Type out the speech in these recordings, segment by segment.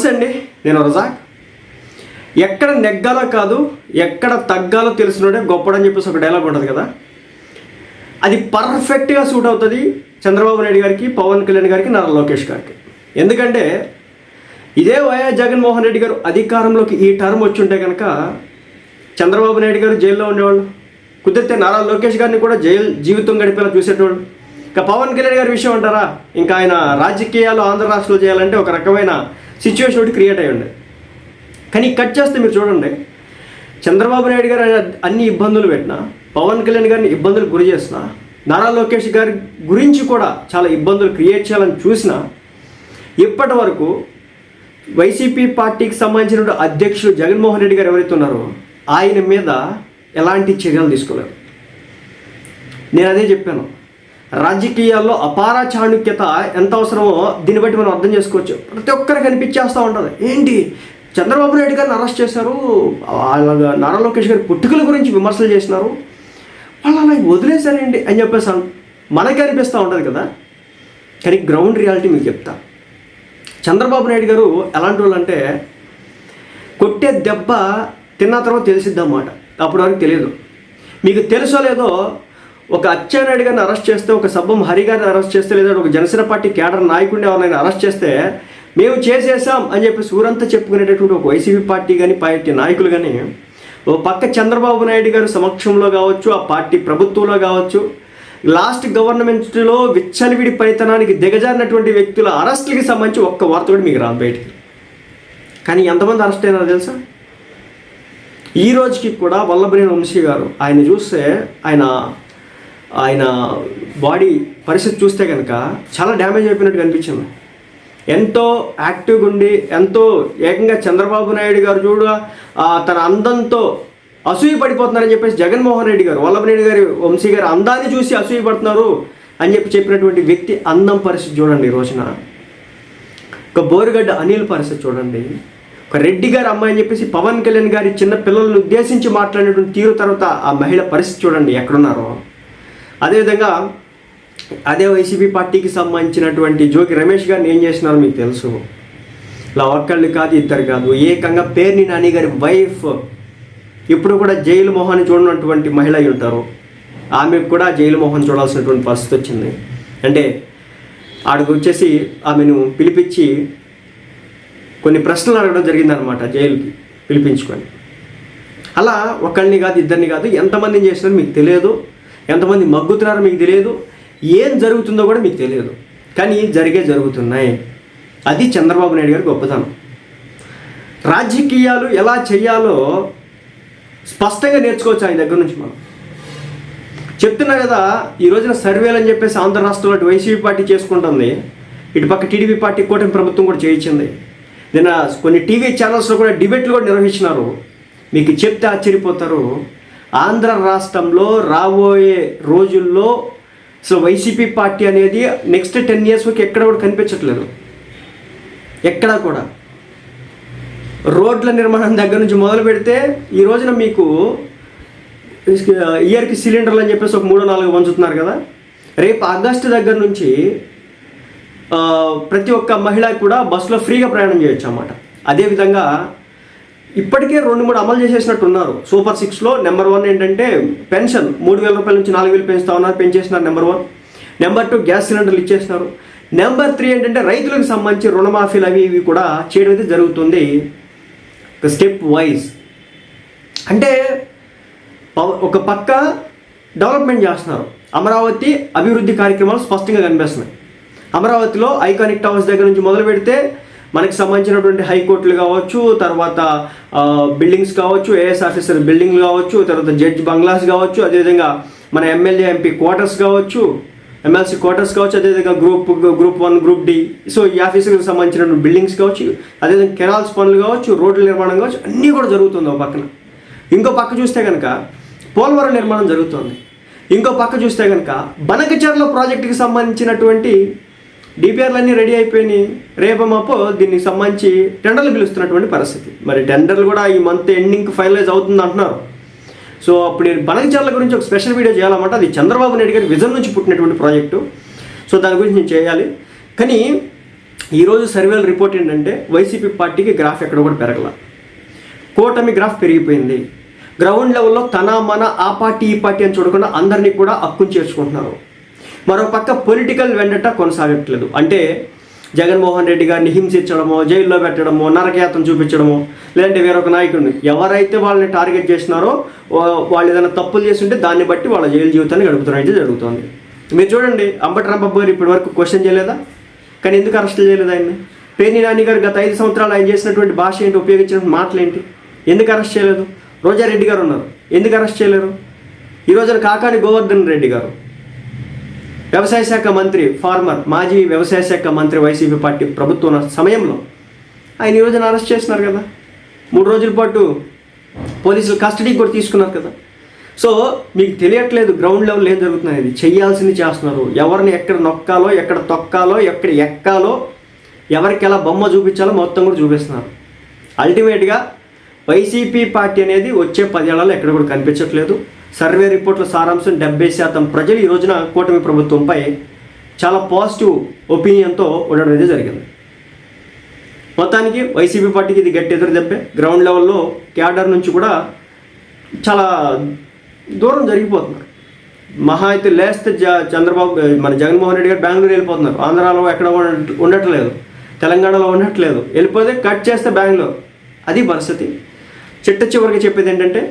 నమస్తే అండి. నేను రజాక్ ఎక్కడ నెగ్గాలో కాదు ఎక్కడ తగ్గాలో తెలిసినోడే గొప్పడని చెప్పేసి ఒక డైలాగ్ ఉంటుంది కదా. అది పర్ఫెక్ట్గా సూట్ అవుతుంది చంద్రబాబు నాయుడు గారికి పవన్ కళ్యాణ్ గారికి నారా లోకేష్ గారికి. ఎందుకంటే ఇదే వైఎస్ జగన్మోహన్ రెడ్డి గారు అధికారంలోకి ఈ టర్మ్ వచ్చి ఉంటే కనుక చంద్రబాబు నాయుడు గారు జైల్లో ఉండేవాళ్ళు. కుదిరితే నారా లోకేష్ గారిని కూడా జైలు జీవితం గడిపేలా చూసేటోళ్ళు. ఇంకా పవన్ కళ్యాణ్ గారి విషయం అంటారా? ఇంకా ఆయన రాజకీయాలు ఆంధ్ర రాష్ట్రంలో చేయాలంటే ఒక రకమైన సిచ్యువేషన్ ఒకటి క్రియేట్ అయ్యి ఉండే. కానీ కట్ చేస్తే మీరు చూడండి చంద్రబాబు నాయుడు గారు అన్ని ఇబ్బందులు పెట్టినా పవన్ కళ్యాణ్ గారిని ఇబ్బందులు గురి చేసిన నారా లోకేష్ గారి గురించి కూడా చాలా ఇబ్బందులు క్రియేట్ చేయాలని చూసిన ఇప్పటి వరకు వైసీపీ పార్టీకి సంబంధించిన అధ్యక్షుడు జగన్మోహన్ రెడ్డి గారు ఎవరైతే ఉన్నారో ఆయన మీద ఎలాంటి చర్యలు తీసుకోలేరు నేను అదే చెప్పాను. రాజకీయాల్లో అపార చాణుక్యత ఎంత అవసరమో దీన్ని బట్టి మనం అర్థం చేసుకోవచ్చు. ప్రతి ఒక్కరికి కనిపించేస్తూ ఉంటుంది. ఏంటి? చంద్రబాబు నాయుడు గారిని అరెస్ట్ చేశారు. వాళ్ళ నారా లోకేష్ గారి పుట్టుకల గురించి విమర్శలు చేసినారు. వాళ్ళు అలా వదిలేశారండి అని చెప్పేసి మనకి మనకే అనిపిస్తూ ఉంటుంది కదా. కానీ గ్రౌండ్ రియాలిటీ మీకు చెప్తా. చంద్రబాబు నాయుడు గారు ఎలాంటి వాళ్ళు అంటే కొట్టే దెబ్బ తిన్న తర్వాత తెలిసిద్దన్నమాట అప్పటి వరకు తెలియదు. మీకు తెలుసో లేదో ఒక అచ్చెన్నాయుడు గారిని అరెస్ట్ చేస్తే ఒక సబ్బం హరి గారిని అరెస్ట్ చేస్తే లేదా ఒక జనసేన పార్టీ కేడర్ నాయకుడిని ఎవరైనా అరెస్ట్ చేస్తే మేము చేసేసాం అని చెప్పి సూరంతా చెప్పుకునేటటువంటి ఒక వైసీపీ పార్టీ కానీ పార్టీ నాయకులు కానీ ఓ పక్క చంద్రబాబు నాయుడు గారి సమక్షంలో కావచ్చు ఆ పార్టీ ప్రభుత్వంలో కావచ్చు లాస్ట్ గవర్నమెంట్లో విచ్చలవిడి పనితనానికి దిగజారినటువంటి వ్యక్తుల అరెస్టులకి సంబంధించి ఒక్క వార్త కూడా మీకు రాదు బయటికి. కానీ ఎంతమంది అరెస్ట్ అయినారో తెలుసా? ఈ రోజుకి కూడా వల్లభనేని వంశీ గారు ఆయన చూస్తే ఆయన ఆయన బాడీ పరిస్థితి చూస్తే కనుక చాలా డ్యామేజ్ అయిపోయినట్టు కనిపించింది ఎంతో యాక్టివ్గా ఉండి ఎంతో ఏకంగా చంద్రబాబు నాయుడు గారు చూడ తన అందంతో అసూయ పడిపోతున్నారని చెప్పేసి జగన్మోహన్ రెడ్డి గారు వల్లభనేడు గారి వంశీ గారు అందాన్ని చూసి అసూయ పడుతున్నారు అని చెప్పి చెప్పినటువంటి వ్యక్తి అందం పరిస్థితి చూడండి ఈ రోజున. ఒక బోరుగడ్డ అనిల్ పరిస్థితి చూడండి. ఒక రెడ్డి గారు అమ్మాయి అని చెప్పేసి పవన్ కళ్యాణ్ గారి చిన్న పిల్లలను ఉద్దేశించి మాట్లాడినటువంటి తీరు తర్వాత ఆ మహిళ పరిస్థితి చూడండి ఎక్కడున్నారో. అదేవిధంగా అదే వైసీపీ పార్టీకి సంబంధించినటువంటి జోకి రమేష్ గారిని ఏం చేసినారో మీకు తెలుసు? ఇలా ఒక్కళ్ళు కాదు ఇద్దరు కాదు ఏకంగా పేర్ని నాని గారి వైఫ్. ఇప్పుడు కూడా జైలు మొహాన్ని చూడనటువంటి మహిళ అయి ఉంటారు. ఆమెకు కూడా జైలు మొహం చూడాల్సినటువంటి పరిస్థితి వచ్చింది. అంటే ఆడికి వచ్చేసి ఆమెను పిలిపించి కొన్ని ప్రశ్నలు అడగడం జరిగిందనమాట జైలుకి పిలిపించుకొని. అలా ఒకళ్ళని కాదు ఇద్దరిని కాదు ఎంతమందిని చేసినారో మీకు తెలియదు. ఎంతమంది మగ్గుతున్నారో మీకు తెలియదు. ఏం జరుగుతుందో కూడా మీకు తెలియదు. కానీ జరిగే జరుగుతున్నాయి. అది చంద్రబాబు నాయుడు గారి గొప్పతనం. రాజకీయాలు ఎలా చేయాలో స్పష్టంగా నేర్చుకోవచ్చు ఆయన దగ్గర నుంచి మనం. చెప్తున్నా కదా ఈ రోజున సర్వేలు అని చెప్పేసి ఆంధ్ర రాష్ట్రంలో అటు వైసీపీ పార్టీ చేసుకుంటుంది. ఇటు పక్క టీడీపీ పార్టీ కూటమి ప్రభుత్వం కూడా చేయించింది. నిన్న కొన్ని టీవీ ఛానల్స్లో కూడా డిబేట్లు కూడా నిర్వహించినారు. మీకు చెప్తే ఆశ్చర్యపోతారు. ఆంధ్ర రాష్ట్రంలో రాబోయే రోజుల్లో సో వైసీపీ పార్టీ అనేది నెక్స్ట్ టెన్ ఇయర్స్ వరకు ఎక్కడ కూడా కనిపించట్లేదు. ఎక్కడా కూడా. రోడ్ల నిర్మాణం దగ్గర నుంచి మొదలు పెడితే ఈ రోజున మీకు ఇయర్కి సిలిండర్లు అని చెప్పేసి ఒక మూడు నాలుగు పంచుతున్నారు కదా. రేపు ఆగస్టు దగ్గర నుంచి ప్రతి ఒక్క మహిళ కూడా బస్సులో ఫ్రీగా ప్రయాణం చేయొచ్చు అన్నమాట. అదేవిధంగా ఇప్పటికే రెండు మూడు అమలు చేసేసినట్టు ఉన్నారు సూపర్ సిక్స్లో నెంబర్ వన్ ఏంటంటే పెన్షన్. మూడు వేల రూపాయల నుంచి నాలుగు వేలు పెంచుతా ఉన్నారు పెంచేసినారు number one number two gas సిలిండర్లు ఇచ్చేసినారు. నెంబర్ త్రీ ఏంటంటే రైతులకు సంబంధించి రుణమాఫీలు అవి ఇవి కూడా చేయడం అయితే జరుగుతుంది. స్టెప్ వైజ్ అంటే ఒక పక్క డెవలప్మెంట్ చేస్తున్నారు. అమరావతి అభివృద్ధి కార్యక్రమాలు స్పష్టంగా కనిపిస్తున్నాయి. అమరావతిలో ఐకానిక్ టవర్స్ దగ్గర నుంచి మొదలు పెడితే మనకి సంబంధించినటువంటి హైకోర్టులు కావచ్చు తర్వాత బిల్డింగ్స్ కావచ్చు ఏఎస్ ఆఫీసర్ బిల్డింగ్లు కావచ్చు తర్వాత జడ్జ్ బంగ్లాస్ కావచ్చు అదేవిధంగా మన ఎమ్మెల్యే ఎంపీ క్వార్టర్స్ కావచ్చు ఎమ్మెల్సీ క్వార్టర్స్ కావచ్చు అదేవిధంగా group group one group D so ఈ ఆఫీసులకు సంబంధించిన బిల్డింగ్స్ కావచ్చు అదేవిధంగా కెనాల్స్ పనులు కావచ్చు రోడ్ల నిర్మాణం కావచ్చు అన్నీ కూడా జరుగుతుంది ఒక పక్కన. ఇంకో పక్క చూస్తే కనుక పోలవరం నిర్మాణం జరుగుతుంది. ఇంకో పక్క చూస్తే కనుక బనకచర్ల ప్రాజెక్టుకి సంబంధించినటువంటి డిపిఆర్లు అన్నీ రెడీ అయిపోయినాయి. రేపు మాపో దీనికి సంబంధించి టెండర్లు పిలుస్తున్నటువంటి పరిస్థితి. మరి టెండర్లు కూడా ఈ మంత్ ఎండింగ్ ఫైనలైజ్ అవుతుంది అంటున్నారు. సో అప్పుడు నేను బనకచర్ల గురించి ఒక స్పెషల్ వీడియో చేయాలన్నమాట. అది చంద్రబాబు నాయుడు గారి విజన్ నుంచి పుట్టినటువంటి ప్రాజెక్టు. సో దాని గురించి నేను చేయాలి. కానీ ఈరోజు సర్వేల రిపోర్ట్ ఏంటంటే వైసీపీ పార్టీకి గ్రాఫ్ ఎక్కడ కూడా పెరగల. కూటమి గ్రాఫ్ పెరిగిపోయింది. గ్రౌండ్ లెవెల్లో తన మన ఆ పార్టీ ఈ పార్టీ అని చూడకుండా అందరినీ కూడా అక్కుని చేర్చుకుంటున్నారు. మరో పక్క పొలిటికల్ వెండట కొనసాగట్లేదు. అంటే జగన్మోహన్ రెడ్డి గారిని హింసించడమో జైల్లో పెట్టడమో నరకయాతం చూపించడమో లేదంటే వేరొక నాయకుడిని ఎవరైతే వాళ్ళని టార్గెట్ చేసినారో వా- వాళ్ళు ఏదైనా తప్పులు చేస్తుంటే దాన్ని బట్టి వాళ్ళ జైలు జీవితాన్ని గడుపుతున్నట్టు జరుగుతుంది. మీరు చూడండి అంబటి రాంబాబు గారు ఇప్పటి వరకు క్వశ్చన్ చేయలేదా? కానీ ఎందుకు అరెస్ట్ చేయలేదు ఆయన్ని? పేర్ని నాని గారు గత ఐదు సంవత్సరాలు ఆయన చేసినటువంటి భాష ఏంటి ఉపయోగించిన మాటలు ఏంటి ఎందుకు అరెస్ట్ చేయలేదు? రోజారెడ్డి గారు ఉన్నారు. ఎందుకు అరెస్ట్ చేయలేరు? ఈ రోజున కాకాని గోవర్ధన్ రెడ్డి గారు వ్యవసాయ శాఖ మంత్రి ఫార్మర్ మాజీ వ్యవసాయ శాఖ మంత్రి వైసీపీ పార్టీ ప్రభుత్వం సమయంలో ఆయన ఈ రోజున అరెస్ట్ చేస్తున్నారు కదా. మూడు రోజుల పాటు పోలీసులు కస్టడీకి కూడా తీసుకున్నారు కదా. సో మీకు తెలియట్లేదు గ్రౌండ్ లెవెల్ ఏం జరుగుతుంది అనేది చేయాల్సింది చేస్తున్నారు. ఎవరిని ఎక్కడ నొక్కాలో ఎక్కడ తొక్కాలో ఎక్కడ ఎక్కాలో ఎవరికి ఎలా బొమ్మ చూపించాలో మొత్తం కూడా చూపిస్తున్నారు. అల్టిమేట్గా వైసీపీ పార్టీ అనేది వచ్చే పదేళ్ళలో ఎక్కడ కూడా కనిపించట్లేదు. సర్వే రిపోర్ట్ల సారాంశం డెబ్బై శాతం ప్రజలు ఈ రోజున కూటమి ప్రభుత్వంపై చాలా పాజిటివ్ ఒపీనియన్తో ఉండడం అనేది జరిగింది. మొత్తానికి వైసీపీ పార్టీకి ఇది గట్టి ఎదురు దెబ్బే. గ్రౌండ్ లెవెల్లో క్యాడర్ నుంచి కూడా చాలా దూరం జరిగిపోతున్నారు. మహా అయితే లేస్తే జ చంద్రబాబు మన జగన్మోహన్ రెడ్డి గారు బెంగళూరు వెళ్ళిపోతున్నారు. ఆంధ్రాలో ఎక్కడ ఉండట్లేదు. తెలంగాణలో ఉండట్లేదు. వెళ్ళిపోతే కట్ చేస్తే బెంగళూరు. అది పరిస్థితి. చిట్ట చివరికి చెప్పేది ఏంటంటే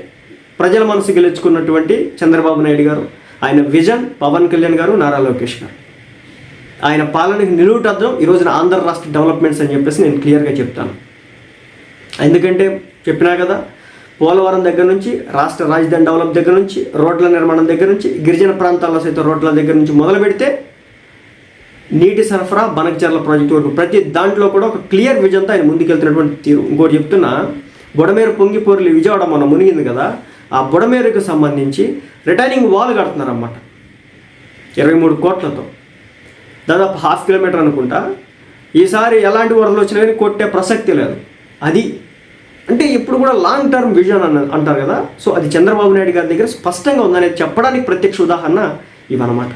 ప్రజల మనసు గెలుచుకున్నటువంటి చంద్రబాబు నాయుడు గారు ఆయన విజన్ పవన్ కళ్యాణ్ గారు నారా లోకేష్ గారు. ఆయన పాలనకి నిలువుటద్దం ఈ రోజున ఆంధ్ర రాష్ట్ర డెవలప్మెంట్స్ అని చెప్పేసి నేను క్లియర్గా చెప్తాను. ఎందుకంటే చెప్పినా కదా పోలవరం దగ్గర నుంచి రాష్ట్ర రాజధాని డెవలప్ దగ్గర నుంచి రోడ్ల నిర్మాణం దగ్గర నుంచి గిరిజన ప్రాంతాల్లో సైతం రోడ్ల దగ్గర నుంచి మొదలు పెడితే నీటి సరఫరా బనక్చర్ల ప్రాజెక్టు వరకు ప్రతి దాంట్లో కూడా ఒక క్లియర్ విజన్తో ఆయన ముందుకెళ్తున్నటువంటి తీరు. ఇంకోటి చెప్తున్నా బుడమేరు పొంగిపోర్లి విజయవాడ మొన్న మునిగింది కదా ఆ బుడమేరుకు సంబంధించి రిటైనింగ్ వాల్ కడుతున్నారన్నమాట. ఇరవై మూడు కోట్లతో. దాదాపు హాఫ్ కిలోమీటర్ అనుకుంటా. ఈసారి ఎలాంటి వరదలు వచ్చినా కానీ కొట్టే ప్రసక్తి లేదు. అది అంటే ఇప్పుడు కూడా లాంగ్ టర్మ్ విజన్ అన్న అంటారు కదా. సో అది చంద్రబాబు నాయుడు గారి దగ్గర స్పష్టంగా ఉందనేది చెప్పడానికి ప్రత్యక్ష ఉదాహరణ ఇవన్నమాట.